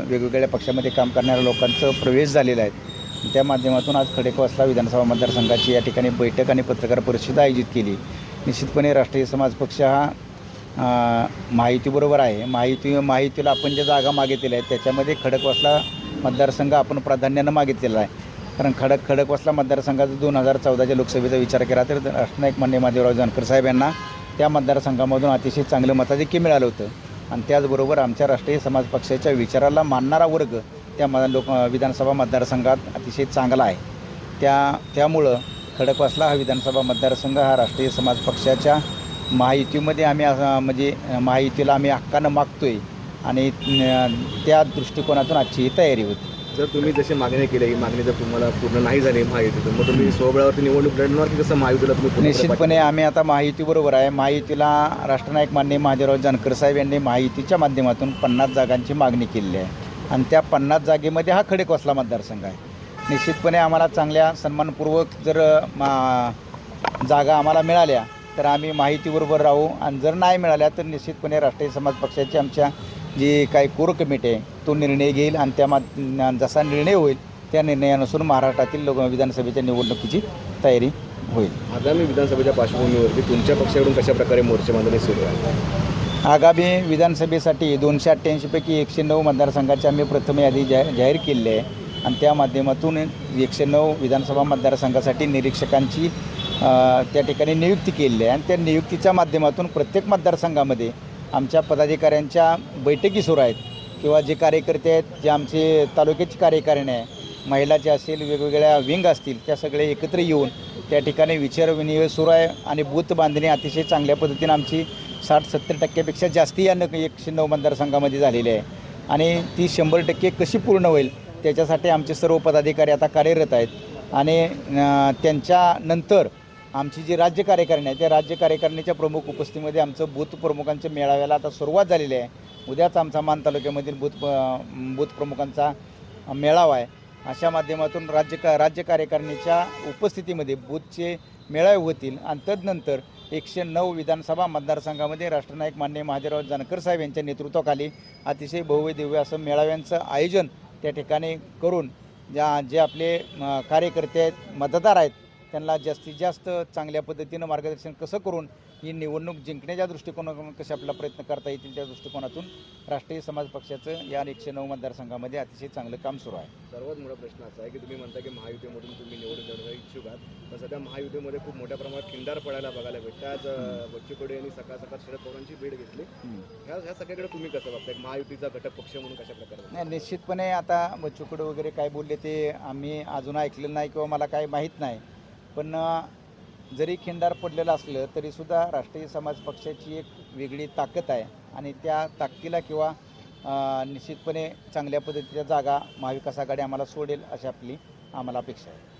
वेगवेगळ्या पक्षामध्ये काम करणाऱ्या लोकांचं प्रवेश झालेला आहे. त्या माध्यमातून आज खडेकवासला विधानसभा मतदारसंघाची या ठिकाणी बैठक आणि पत्रकार परिषद आयोजित केली. निश्चितपणे राष्ट्रीय समाज पक्ष हा माहितीबरोबर महायुतीबरोबर आहे. महायुती महायुतीला आपण ज्या जागा मागितलेल्या आहेत त्याच्यामध्ये खडकवासला मतदारसंघ आपण प्राधान्यानं मागितलेला आहे. कारण खडक खडकवासला मतदारसंघाचा दोन हजार चौदाच्या लोकसभेचा विचार केला तर राष्ट्रनायक मान्य माधवराव जानकर साहेब यांना त्या मतदारसंघामधून अतिशय चांगलं मताधिक्य मिळालं होतं. आणि त्याचबरोबर आमच्या राष्ट्रीय समाज पक्षाच्या विचाराला मानणारा वर्ग त्या म लोक विधानसभा मतदारसंघात अतिशय चांगला आहे. त्या त्यामुळं खडकवासला हा विधानसभा मतदारसंघ हा राष्ट्रीय समाज पक्षाच्या महायुतीमध्ये आम्ही म्हणजे महायुतीला आम्ही हक्कानं मागतो आहे आणि त्या दृष्टिकोनातून आजची ही तयारी होती. जर तुम्ही जशी मागणी केली ही मागणी जर तुम्हाला पूर्ण नाही झाली महायुतीतून मग तुम्ही सोबळावरती निवडणूक लढणार की कसं महायुतीला तुम्ही निश्चितपणे आम्ही आता महायुतीबरोबर आहे. महायुतीला राष्ट्रनायक मान्य महादेवराव जानकर साहेब यांनी महायुतीच्या माध्यमातून पन्नास जागांची मागणी केलेली आहे. आणि त्या पन्नास जागेमध्ये हा खडेकोसला मतदारसंघ आहे. निश्चितपणे आम्हाला चांगल्या सन्मानपूर्वक जर मा जागा आम्हाला मिळाल्या तर आम्ही माहितीबरोबर राहू. आणि जर नाही मिळाल्या तर निश्चितपणे राष्ट्रीय समाज पक्षाची आमच्या जी काही कोर कमिटी आहे तो निर्णय घेईल आणि त्या मा जसा निर्णय होईल त्या निर्णयानुसार महाराष्ट्रातील लोक विधानसभेच्या निवडणुकीची तयारी होईल. आगामी विधानसभेच्या पार्श्वभूमीवरती तुमच्या पक्षाकडून कशा प्रकारे मोर्चे बांधणी सुरू आहे? आगामी विधानसभेसाठी दोनशे अठ्ठ्याऐंशीपैकी एकशे नऊ मतदारसंघाची आम्ही प्रथम यादी जाहीर जाहीर केलेली आहे. आणि त्या माध्यमातून एकशे नऊ विधानसभा मतदारसंघासाठी निरीक्षकांची त्या ठिकाणी नियुक्ती केलेली आहे. आणि त्या नियुक्तीच्या माध्यमातून प्रत्येक मतदारसंघामध्ये आमच्या पदाधिकाऱ्यांच्या बैठकी सुरू आहेत किंवा जे कार्यकर्ते आहेत जे आमचे तालुक्याची कार्यकारिणी आहे महिलाचे असतील वेगवेगळ्या विंग असतील त्या सगळे एकत्र येऊन त्या ठिकाणी विचारविनिमय सुरू आहे आणि बूथ बांधणी अतिशय चांगल्या पद्धतीनं आमची साठ सत्तर टक्क्यापेक्षा जास्ती या न एकशे नऊ मतदारसंघामध्ये झालेली आहे. आणि ती शंभर टक्के कशी पूर्ण होईल त्याच्यासाठी आमचे सर्व पदाधिकारी आता कार्यरत आहेत. आणि त्यांच्यानंतर आमची जी राज्य कार्यकारिणी आहे त्या राज्य कार्यकारिणीच्या प्रमुख उपस्थितीमध्ये आमचं बूथ प्रमुखांच्या मेळाव्याला आता सुरुवात झालेली आहे. उद्याच आमचा मान तालुक्यामधील बूथ बूथ प्रमुखांचा मेळावा आहे. अशा माध्यमातून राज्य का राज्य कार्यकारिणीच्या उपस्थितीमध्ये बूथचे मेळावे होतील. आणि तदनंतर एकशे नऊ विधानसभा मतदारसंघामध्ये राष्ट्रनायक मान्य महादेवराव जानकर साहेब यांच्या नेतृत्वाखाली अतिशय भव्य दिव्य असं मेळाव्यांचं आयोजन त्या ठिकाणी करून ज्या जे आपले कार्यकर्ते आहेत मतदार आहेत त्यांना जास्तीत जास्त चांगल्या पद्धतीनं मार्गदर्शन कसं करून ही निवडणूक जिंकण्याच्या दृष्टिकोनातून कसे आपला प्रयत्न करता येतील त्या दृष्टिकोनातून राष्ट्रीय समाज पक्षाचं या एकशे नऊ मतदारसंघामध्ये अतिशय चांगलं काम सुरू आहे. सर्वात मोठा प्रश्न असा आहे की तुम्ही म्हणता की महायुतीमधून तुम्ही निवडून लढण्याला इच्छुक आहात? पण सध्या महायुतीमध्ये खूप मोठ्या प्रमाणात खिंडार पडायला बघायला भेटतं आज अं, बच्चू कडू यांनी सकाळ सकाळ शरद पवारांची भेट घेतली. ह्या ह्या सगळ्याकडे तुम्ही कसं बघताय? महायुतीचा घटक पक्ष म्हणून कशा प्रकारे नाही निश्चितपणे आता बच्चूकडे वगैरे काय बोलले ते आम्ही अजून ऐकलेलं नाही किंवा मला काय माहीत नाही. पण जरी खिंडार पडलेलं असलं तरीसुद्धा राष्ट्रीय समाज पक्षाची एक वेगळी ताकद आहे. आणि त्या ताकदीला किंवा निश्चितपणे चांगल्या पद्धतीच्या जागा महाविकास आघाडी आम्हाला सोडेल अशी आपली आम्हाला अपेक्षा आहे.